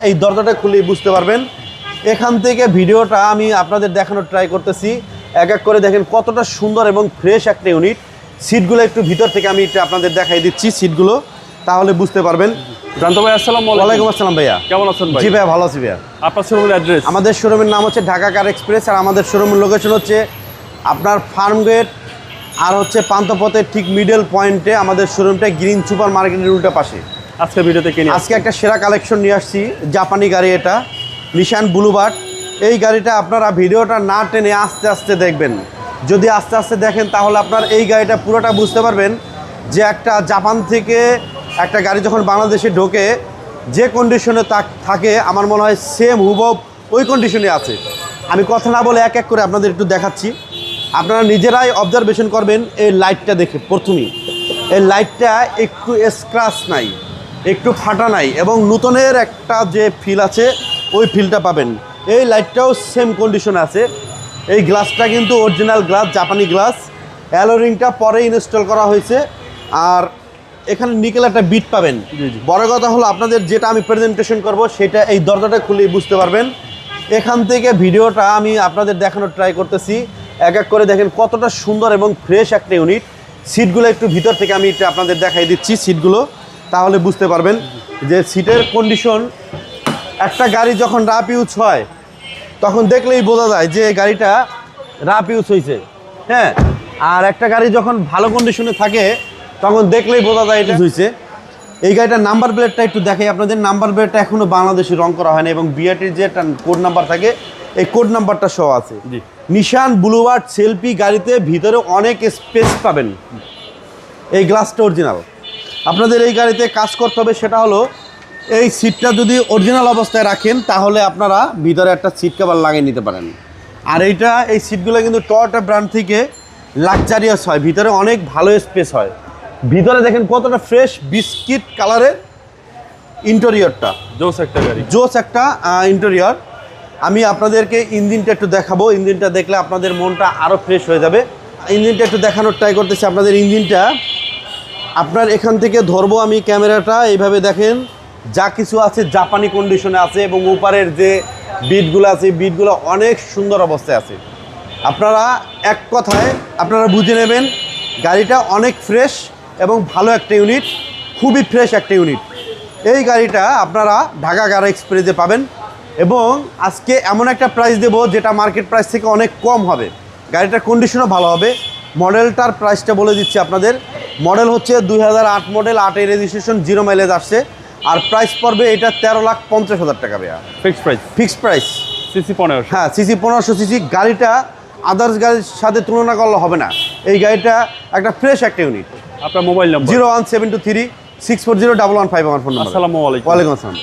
এই দরজাটা খুলেই বুঝতে পারবেন। এখান থেকে ভিডিওটা আমি আপনাদের দেখানোর ট্রাই করতেছি। এক এক করে দেখেন কতটা সুন্দর এবং ফ্রেশ একটা ইউনিট সিটগুলো একটু ভিতর থেকে আমি একটু আপনাদের দেখাই দিচ্ছি সিটগুলো তাহলে বুঝতে পারবেন। জানতো ভাই আসসালাম ওয়ালাইকুম আসসালাম ভাইয়া। কেমন আছেন ভাই? জি ভাইয়া ভালো আছি ভাইয়া। আপনার শোরুমের অ্যাড্রেস আমাদের শোরুমের নাম হচ্ছে ঢাকা কার এক্সপ্রেস আর আমাদের শোরুমের লোকেশন হচ্ছে আপনার ফার্ম গেট আর হচ্ছে পান্তপথের ঠিক মিডল পয়েন্টে আমাদের শোরুমটা গ্রিন সুপার মার্কেটের উল্টা পাশে। আজকে ভিডিওতে কিনে আজকে একটা সেরা কালেকশন নিয়ে আসছি, জাপানি গাড়ি এটা নিশান ব্লুবার্ড এই গাড়িটা আপনারা ভিডিওটা না টেনে আস্তে আস্তে দেখবেন। যদি আস্তে আস্তে দেখেন, তাহলে আপনার এই গাড়িটা পুরোটা বুঝতে পারবেন যে একটা জাপান থেকে একটা গাড়ি যখন বাংলাদেশে ঢোকে, যে কন্ডিশনে থাকে, আমার মনে হয় সেম হুবব ওই কন্ডিশনে আছে। আমি কথা না বলে এক এক করে আপনাদের একটু দেখাচ্ছি। আপনারা নিজেরাই অবজারভেশন করবেন, এই লাইটটা দেখে প্রথমেই। এই লাইটটা একটু স্ক্রাচ নাই। একটু ফাটা নাই এবং নূতনের একটা যে ফিল আছে ওই ফিলটা পাবেন। এই লাইটটাও সেম কন্ডিশন আছে। এই গ্লাসটা কিন্তু অরিজিনাল গ্লাস জাপানি গ্লাস। অ্যালোরিংটা পরে ইনস্টল করা হয়েছে। আর এখানে নিকেল একটা বিট পাবেন। বড় কথা হলো আপনাদের যেটা আমি প্রেজেন্টেশন করব সেটা এই দরজাটা খুলেই বুঝতে পারবেন। এখান থেকে ভিডিওটা আমি আপনাদের দেখানোর ট্রাই করতেছি। এক এক করে দেখেন কতটা সুন্দর এবং ফ্রেশ একটা ইউনিট সিটগুলো একটু ভিতর থেকে আমি আপনাদের দেখাই দিচ্ছি সিটগুলো তাহলে বুঝতে পারবেন যে সিটের কন্ডিশন একটা গাড়ি যখন রাপ ইউজ হয় তখন দেখলেই বোঝা যায় যে গাড়িটা রাপ ইউজ হয়েছে হ্যাঁ আর একটা গাড়ি যখন ভালো কন্ডিশনে থাকে তখন দেখলেই বোঝা যায় এটা। হয়েছে এই গাড়িটার নাম্বার প্লেটটা একটু দেখাই আপনাদের নাম্বার প্লেটটা এখনও বাংলাদেশে রং করা হয়নি এবং বিআরটির যে একটা কোড নাম্বার থাকে এই কোড নাম্বারটা সহ আছে। নিশান ব্লুবার্ড সেলফি গাড়িতে ভিতরে অনেক স্পেস পাবেন। এই গ্লাসটা অরিজিনাল আপনাদের এই গাড়িতে কাজ করতে হবে সেটা হলো এই সিটটা যদি অরিজিনাল অবস্থায় রাখেন তাহলে আপনারা ভিতরে একটা সিট কভার লাগিয়ে নিতে পারেন। আর এইটা এই সিটগুলো কিন্তু টয়টা ব্র্যান্ড থেকে লাক্সারিয়াস হয় ভিতরে অনেক ভালো স্পেস হয়। ভিতরে দেখেন কতটা ফ্রেশ বিস্কিট কালারের ইন্টেরিয়রটা জোস একটা গাড়ি। জোস একটা ইন্টেরিয়র আমি আপনাদেরকে ইঞ্জিনটা একটু দেখাবো। ইঞ্জিনটা দেখলে আপনাদের মনটা আরও ফ্রেশ হয়ে যাবে। ইঞ্জিনটা একটু দেখানোর ট্রাই করতেছি আপনাদের ইঞ্জিনটা। আপনার এখান থেকে ধরবো আমি ক্যামেরাটা, এইভাবে দেখেন, যা কিছু আছে জাপানি কন্ডিশনে আছে এবং উপরের যে বিটগুলো আছে বিটগুলো অনেক সুন্দর অবস্থায় আছে। আপনারা এক কথায় আপনারা বুঝে নেবেন, গাড়িটা অনেক ফ্রেশ এবং ভালো একটা ইউনিট খুবই ফ্রেশ একটা ইউনিট এই গাড়িটা আপনারা ঢাকা গাড়া এক্সপ্রেসে পাবেন এবং আজকে এমন একটা প্রাইস দেবো যেটা মার্কেট প্রাইস থেকে অনেক কম হবে। গাড়িটার কন্ডিশনও ভালো হবে। মডেলটার প্রাইসটা বলে দিচ্ছি আপনাদের। মডেল হচ্ছে দুই হাজার আট মডেল আটের রেজিস্ট্রেশন জিরো মাইলেজ আসছে। আর প্রাইস পড়বে এটা তেরো লাখ পঞ্চাশ হাজার টাকা বেয়া fixed price fixed price CC পনেরোশো। হ্যাঁ সিসি পনেরোশো সিসি গাড়িটা আদার্স গাড়ির সাথে তুলনা করলে হবে না। এই গাড়িটা একটা ফ্রেশ একটা ইউনিট আপনার mobile number zero one seven two three six four zero double one five আমার ফোন নাম্বার আসসালামু আলাইকুম। ওয়ালাইকুম আসসালাম।